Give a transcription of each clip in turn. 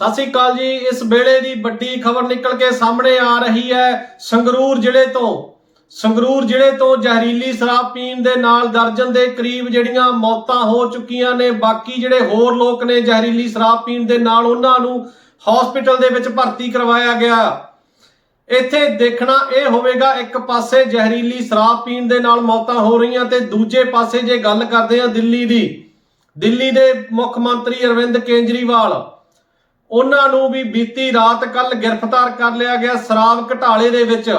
ਸਤਿ ਸ਼੍ਰੀ ਅਕਾਲ ਜੀ, ਇਸ ਵੇਲੇ ਦੀ ਵੱਡੀ ਖਬਰ ਨਿਕਲ ਕੇ ਸਾਹਮਣੇ ਆ ਰਹੀ ਹੈ ਸੰਗਰੂਰ ਜ਼ਿਲ੍ਹੇ ਤੋਂ। ਸੰਗਰੂਰ ਜ਼ਿਲ੍ਹੇ ਤੋਂ ਜ਼ਹਿਰੀਲੀ ਸ਼ਰਾਬ ਪੀਣ ਦੇ ਨਾਲ ਦਰਜਨ ਦੇ ਕਰੀਬ ਜਿਹੜੀਆਂ ਮੌਤਾਂ ਹੋ ਚੁੱਕੀਆਂ ਨੇ, ਬਾਕੀ ਜਿਹੜੇ ਹੋਰ ਲੋਕ ਨੇ ਜ਼ਹਿਰੀਲੀ ਸ਼ਰਾਬ ਪੀਣ ਦੇ ਨਾਲ ਉਹਨਾਂ ਨੂੰ ਹਸਪੀਟਲ ਦੇ ਵਿੱਚ ਭਰਤੀ ਕਰਵਾਇਆ ਗਿਆ। ਇੱਥੇ ਦੇਖਣਾ ਇਹ ਹੋਵੇਗਾ, ਇੱਕ ਪਾਸੇ ਜ਼ਹਿਰੀਲੀ ਸ਼ਰਾਬ ਪੀਣ ਦੇ ਨਾਲ ਮੌਤਾਂ ਹੋ ਰਹੀਆਂ ਤੇ ਦੂਜੇ ਪਾਸੇ ਜੇ ਗੱਲ ਕਰਦੇ ਹਾਂ ਦਿੱਲੀ ਦੀ। ਦਿੱਲੀ ਦੇ ਮੁੱਖ ਮੰਤਰੀ ਅਰਵਿੰਦ ਕੇਜਰੀਵਾਲ ਉਹਨਾਂ ਨੂੰ ਵੀ ਬੀਤੀ ਰਾਤ ਕੱਲ ਗ੍ਰਿਫਤਾਰ ਕਰ ਲਿਆ ਗਿਆ ਸ਼ਰਾਬ ਘਟਾਲੇ ਦੇ ਵਿੱਚ।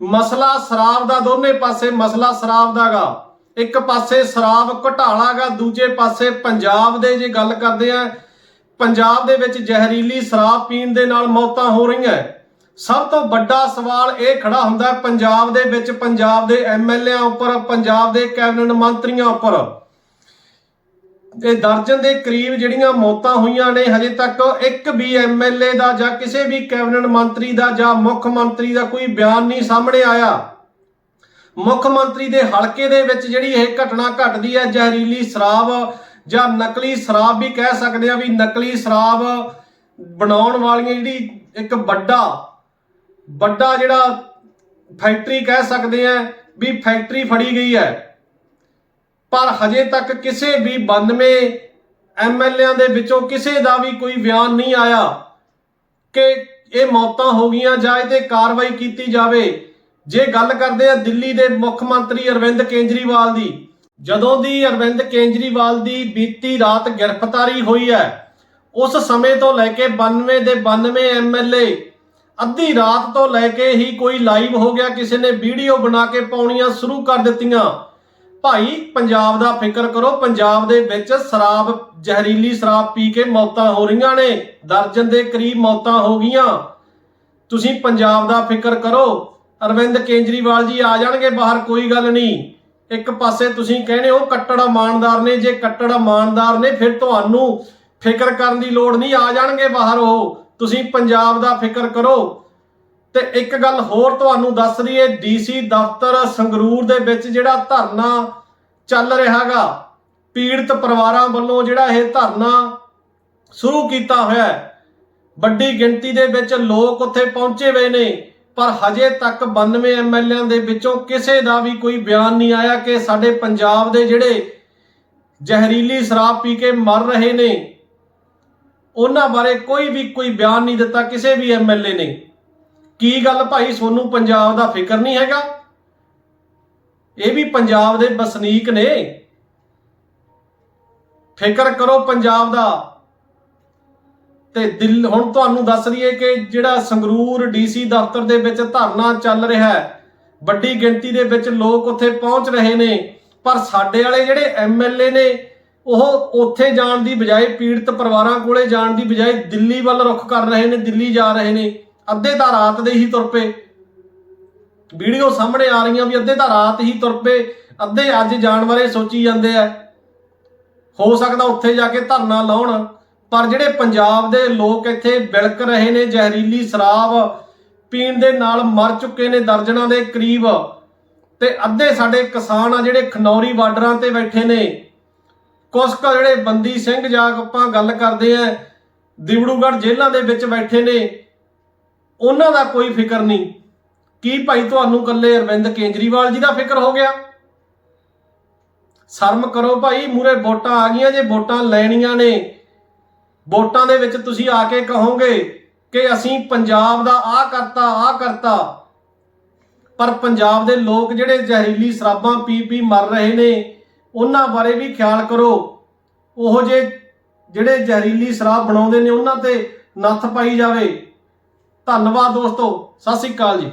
ਮਸਲਾ ਸ਼ਰਾਬ ਦਾ ਦੋਨੇ ਪਾਸੇ ਮਸਲਾ ਸ਼ਰਾਬ ਦਾਗਾ ਇੱਕ ਪਾਸੇ ਸ਼ਰਾਬ ਘਟਾਲਾਗਾ ਦੂਜੇ ਪਾਸੇ ਪੰਜਾਬ ਦੇ ਜੇ ਗੱਲ ਕਰਦੇ ਆ, ਪੰਜਾਬ ਦੇ ਵਿੱਚ ਜ਼ਹਿਰੀਲੀ ਸ਼ਰਾਬ ਪੀਣ ਦੇ ਨਾਲ ਮੌਤਾਂ ਹੋ ਰਹੀਆਂ। ਸਭ ਤੋਂ ਵੱਡਾ ਸਵਾਲ ਇਹ ਖੜਾ ਹੁੰਦਾ, ਪੰਜਾਬ ਦੇ ਵਿੱਚ ਪੰਜਾਬ ਦੇ ਐਮਐਲਏਆਂ ਉੱਪਰ, ਪੰਜਾਬ ਦੇ ਕੈਬਨਿਟ ਮੰਤਰੀਆਂ ਉੱਪਰ। ਇਹ ਦਰਜਨ ਦੇ ਕਰੀਬ ਜਿਹੜੀਆਂ ਮੌਤਾਂ ਹੋਈਆਂ ਨੇ, ਹਜੇ ਤੱਕ ਇੱਕ ਵੀ ਐਮਐਲਏ ਦਾ ਜਾਂ ਕਿਸੇ ਵੀ ਕੈਬਨਿਟ ਮੰਤਰੀ ਦਾ ਜਾਂ ਮੁੱਖ ਮੰਤਰੀ ਦਾ ਕੋਈ ਬਿਆਨ ਨਹੀਂ ਸਾਹਮਣੇ ਆਇਆ। ਮੁੱਖ ਮੰਤਰੀ ਦੇ ਹਲਕੇ ਦੇ ਵਿੱਚ ਜਿਹੜੀ ਇਹ ਘਟਨਾ ਘਟਦੀ ਹੈ, ਜ਼ਹਿਰੀਲੀ ਸ਼ਰਾਬ ਜਾਂ ਨਕਲੀ ਸ਼ਰਾਬ ਵੀ ਕਹਿ ਸਕਦੇ ਆ ਵੀ ਨਕਲੀ ਸ਼ਰਾਬ ਬਣਾਉਣ ਵਾਲੀਆਂ ਜਿਹੜੀ ਇੱਕ ਵੱਡਾ ਵੱਡਾ ਜਿਹੜਾ ਫੈਕਟਰੀ ਕਹਿ ਸਕਦੇ ਆ ਵੀ ਫੈਕਟਰੀ ਫੜੀ ਗਈ ਹੈ। ਪਰ ਹਜੇ ਤੱਕ ਕਿਸੇ ਵੀ 92 ਐਮਐਲਏਆਂ ਦੇ ਵਿੱਚੋਂ ਕਿਸੇ ਦਾ ਵੀ ਕੋਈ ਬਿਆਨ ਨਹੀਂ ਆਇਆ ਕਿ ਇਹ ਮੌਤਾਂ ਹੋ ਗਈਆਂ ਜਾਂ ਇਹ ਕਾਰਵਾਈ ਕੀਤੀ ਜਾਵੇ। ਜੇ ਗੱਲ ਕਰਦੇ ਆ ਦਿੱਲੀ ਦੇ ਮੁੱਖ ਮੰਤਰੀ ਅਰਵਿੰਦ ਕੇਜਰੀਵਾਲ ਦੀ, ਜਦੋਂ ਦੀ ਅਰਵਿੰਦ ਕੇਜਰੀਵਾਲ ਦੀ ਬੀਤੀ ਰਾਤ ਗ੍ਰਿਫਤਾਰੀ ਹੋਈ ਹੈ, ਉਸ ਸਮੇਂ ਤੋਂ ਲੈ ਕੇ 92 ਦੇ 92 ਐਮਐਲਏ ਅੱਧੀ ਰਾਤ ਤੋਂ ਲੈ ਕੇ ਹੀ ਕੋਈ ਲਾਈਵ ਹੋ ਗਿਆ, ਕਿਸੇ ਨੇ ਵੀਡੀਓ ਬਣਾ ਕੇ ਪਾਉਣੀਆਂ ਸ਼ੁਰੂ ਕਰ ਦਿੱਤੀਆਂ। ਭਾਈ, ਪੰਜਾਬ ਦਾ ਫਿਕਰ ਕਰੋ, ਪੰਜਾਬ ਦੇ ਵਿੱਚ ਸ਼ਰਾਬ, ਜ਼ਹਿਰੀਲੀ ਸ਼ਰਾਬ ਪੀ ਕੇ ਮੌਤਾਂ ਹੋ ਰਹੀਆਂ ਨੇ। ਦਰਜਨ ਦੇ ਕਰੀਬ ਮੌਤਾਂ ਹੋ ਗਈਆਂ। ਤੁਸੀਂ ਪੰਜਾਬ ਦਾ ਫਿਕਰ ਕਰੋ। ਅਰਵਿੰਦ ਕੇਜਰੀਵਾਲ ਜੀ ਆ ਜਾਣਗੇ ਬਾਹਰ, ਕੋਈ ਗੱਲ ਨਹੀਂ। ਇੱਕ ਪਾਸੇ ਤੁਸੀਂ ਕਹਿੰਦੇ ਹੋ, ਕੱਟੜ ਇਮਾਨਦਾਰ ਨੇ, ਜੇ ਕੱਟੜ ਇਮਾਨਦਾਰ ਨੇ, ਫਿਰ ਤੁਹਾਨੂੰ ਫਿਕਰ ਕਰਨ ਦੀ ਲੋੜ ਨਹੀਂ, ਆ ਜਾਣਗੇ ਬਾਹਰ ਉਹ। ਤੁਸੀਂ ਪੰਜਾਬ ਦਾ ਫਿਕਰ ਕਰੋ। ਤੇ ਇੱਕ ਗੱਲ ਹੋਰ ਤੁਹਾਨੂੰ ਦੱਸ ਦਈਏ ਡੀਸੀ ਦਫ਼ਤਰ ਸੰਗਰੂਰ ਦੇ ਵਿੱਚ ਜਿਹੜਾ ਧਰਨਾ ਚੱਲ ਰਿਹਾਗਾ, ਪੀੜਤ ਪਰਿਵਾਰਾਂ ਵੱਲੋਂ ਜਿਹੜਾ ਇਹ ਧਰਨਾ ਸ਼ੁਰੂ ਕੀਤਾ ਹੋਇਆ ਹੈ। ਵੱਡੀ ਗਿਣਤੀ ਦੇ ਵਿੱਚ ਲੋਕ ਉੱਥੇ ਪਹੁੰਚੇ ਹੋਏ ਨੇ, ਪਰ ਹਜੇ ਤੱਕ 92 ਐਮਐਲਏਆਂ ਦੇ ਵਿੱਚੋਂ ਕਿਸੇ ਦਾ ਵੀ ਕੋਈ ਬਿਆਨ ਨਹੀਂ ਆਇਆ ਕਿ ਸਾਡੇ ਪੰਜਾਬ ਦੇ ਜਿਹੜੇ ਜ਼ਹਿਰੀਲੀ ਸ਼ਰਾਬ ਪੀ ਕੇ ਮਰ ਰਹੇ ਨੇ, ਉਹਨਾਂ ਬਾਰੇ ਕੋਈ ਵੀ ਕੋਈ ਬਿਆਨ ਨਹੀਂ ਦਿੱਤਾ ਕਿਸੇ ਵੀ ਐਮਐਲਏ ਨੇ। ਕੀ ਗੱਲ ਭਾਈ? ਸੋਨੂੰ ਪੰਜਾਬ ਦਾ ਫਿਕਰ ਨਹੀਂ ਹੈਗਾ? ਇਹ ਵੀ ਪੰਜਾਬ ਦੇ ਵਸਨੀਕ ਨੇ। ਫਿਕਰ ਕਰੋ ਪੰਜਾਬ ਦਾ। ਤੇ ਦਿਲ, ਹੁਣ ਤੁਹਾਨੂੰ ਦੱਸ ਦਈਏ ਕਿ ਜਿਹੜਾ ਸੰਗਰੂਰ ਡੀਸੀ ਦਫ਼ਤਰ ਦੇ ਵਿੱਚ ਧਰਨਾ ਚੱਲ ਰਿਹਾ ਹੈ, ਵੱਡੀ ਗਿਣਤੀ ਦੇ ਵਿੱਚ ਲੋਕ ਉੱਥੇ ਪਹੁੰਚ ਰਹੇ ਨੇ, ਪਰ ਸਾਡੇ ਵਾਲੇ ਜਿਹੜੇ ਐਮਐਲਏ ਨੇ, ਉਹ ਉੱਥੇ ਜਾਣ ਦੀ ਬਜਾਏ ਪੀੜਤ ਪਰਿਵਾਰਾਂ ਕੋਲੇ ਜਾਣ ਦੀ ਬਜਾਏ ਦਿੱਲੀ ਵੱਲ ਰੁਖ ਕਰ ਰਹੇ ਨੇ, ਦਿੱਲੀ ਜਾ ਰਹੇ ਨੇ। ਅੱਧੇ ਤਾਂ ਰਾਤ ਦੇ ਹੀ ਤੁਰ ਪਏ। ਵੀਡੀਓ ਸਾਹਮਣੇ ਆ ਰਹੀਆਂ ਵੀ ਅੱਧੇ ਤਾਂ ਰਾਤ ਹੀ ਤੁਰ ਪਏ। ਅੱਧੇ ਅੱਜ ਜਾਣ ਬਾਰੇ ਸੋਚੀ ਜਾਂਦੇ ਆ। ਹੋ ਸਕਦਾ ਉੱਥੇ ਜਾ ਕੇ ਧਰਨਾ ਲਾਉਣ, ਪਰ ਜਿਹੜੇ ਪੰਜਾਬ ਦੇ ਲੋਕ ਇੱਥੇ ਬਿਲਕ ਰਹੇ ਨੇ, ਜ਼ਹਿਰੀਲੀ ਸ਼ਰਾਬ ਪੀਣ ਦੇ ਨਾਲ ਮਰ ਚੁੱਕੇ ਨੇ ਦਰਜਨਾਂ ਦੇ ਕਰੀਬ, ਤੇ ਅੱਧੇ ਸਾਡੇ ਕਿਸਾਨ ਆ ਜਿਹੜੇ ਖਨੌਰੀ ਬਾਰਡਰਾਂ ਤੇ ਬੈਠੇ ਨੇ। ਕੁਝ ਕੁ ਜਿਹੜੇ ਬੰਦੀ ਸਿੰਘ ਜਾਂ ਆਪਾਂ ਗੱਲ ਕਰਦੇ ਆ ਦਿਵੜੂਗੜ੍ਹ ਜੇਲ੍ਹਾਂ ਦੇ ਵਿੱਚ ਬੈਠੇ ਨੇ। ਉਹਨਾਂ ਦਾ ਕੋਈ ਫਿਕਰ ਨਹੀਂ। ਕੀ ਭਾਈ ਤੁਹਾਨੂੰ ਕੱਲੇ ਅਰਵਿੰਦ ਕੇਜਰੀਵਾਲ ਜੀ ਦਾ ਫਿਕਰ ਹੋ ਗਿਆ? ਸ਼ਰਮ ਕਰੋ ਭਾਈ ਮੂਰੇ ਵੋਟਾਂ ਆ ਗਈਆਂ, ਜੇ ਵੋਟਾਂ ਲੈਣੀਆਂ ਨੇ, ਵੋਟਾਂ ਦੇ ਵਿੱਚ ਤੁਸੀਂ ਆ ਕੇ ਕਹੋਗੇ ਕਿ ਅਸੀਂ ਪੰਜਾਬ ਦਾ ਆਹ ਕਰਤਾ ਆਹ ਕਰਤਾ। ਪਰ ਪੰਜਾਬ ਦੇ ਲੋਕ ਜਿਹੜੇ ਜ਼ਹਿਰੀਲੀ ਸ਼ਰਾਬਾਂ ਪੀ ਪੀ ਮਰ ਰਹੇ ਨੇ, ਉਹਨਾਂ ਬਾਰੇ ਵੀ ਖਿਆਲ ਕਰੋ। ਉਹ ਜੇ ਜਿਹੜੇ ਜ਼ਹਿਰੀਲੀ ਸ਼ਰਾਬ ਬਣਾਉਂਦੇ ਨੇ, ਉਹਨਾਂ ਤੇ ਨੱਥ ਪਾਈ ਜਾਵੇ। ਧੰਨਵਾਦ ਦੋਸਤੋ ਸਤਿ ਸ੍ਰੀ ਅਕਾਲ ਜੀ।